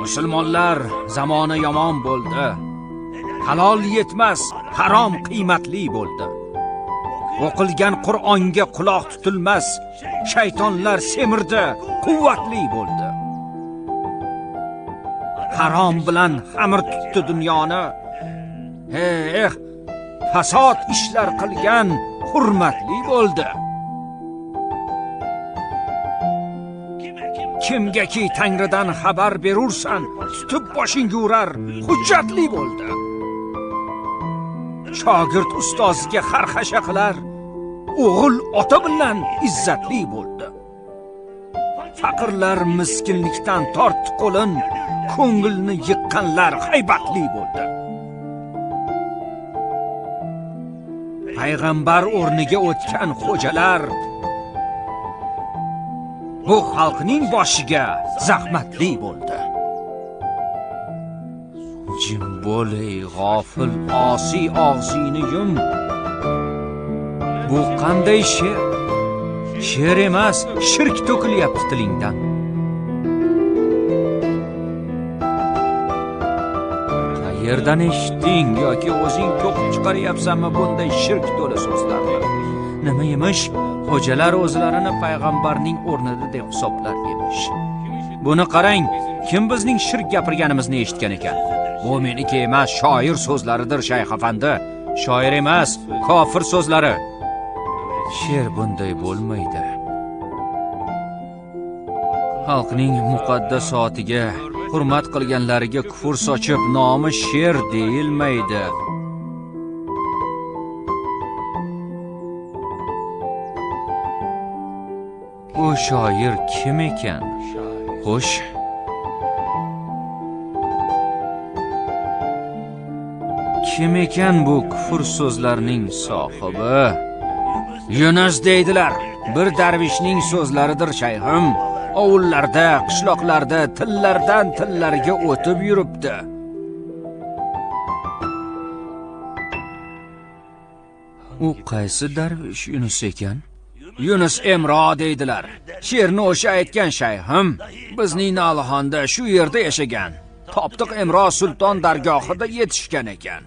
musulmonlar zamoni yomon bo'ldi. Halol yetmas harom qiymatli bo'ldi. O'qilgan qur'onga quloq tutilmas shaytonlar semirdi quvvatli bo'ldi. Harom bilan xamir tutdi dunyoni. Eh, eh fasod ishlar qilgan hurmatli bo'ldi. Kimgaki tangridan xabar berursan tutib boshingga urar hujjatli bo'ldi. Shogird ustoziga xarxasha qilar o'g'il ota bilan izzatli bo'ldi. Faqirlar miskinlikdan tortdi qo'lin ko'ngilni yiqqanlar haybatli bo'ldi. Payg'ambar o'rniga o'tgan xo'jalar bu xalqning boshiga zahmatli bo'ldi. Jim bo'l ey g'ofil osiy og'zingni yum. Bu qanday she'r? She'r emas shirk to'kilyapti tilingdan. Qayerdan eshitding yoki o'zing to'qib chiqaryapsanmi bunday shirk to'la so'zlarni? Nima emish xo'jalar o'zlarini payg'ambarning o'rnida deb hisoblar emish buni qarang kim bizning shirk gapirganimizni eshitgan ekan? Bu meniki emas shoir so'zlaridir shayx afandi shoir emas kofir so'zlari. She'r bunday bo'lmaydi. Xalqning muqaddas muqaddasotiga hurmat qilganlariga kufr sochib nomi she'r deyilmaydi. U shoir kim ekan? Xo'sh. Kim ekan bu kufr so'zlarning sohibi? Yunus deydilar bir darvishning so'zlaridir shayxim. Ovullarda qishloqlarda tillardan tillarga o'tib yuribdi. U qaysi darvish yunus ekan? Yunus emro deydilar. She'rni o'sha aytgan shayxim bizning nalixonda shu yerda yashagan toptiq emro sulton dargohida yetishgan ekan.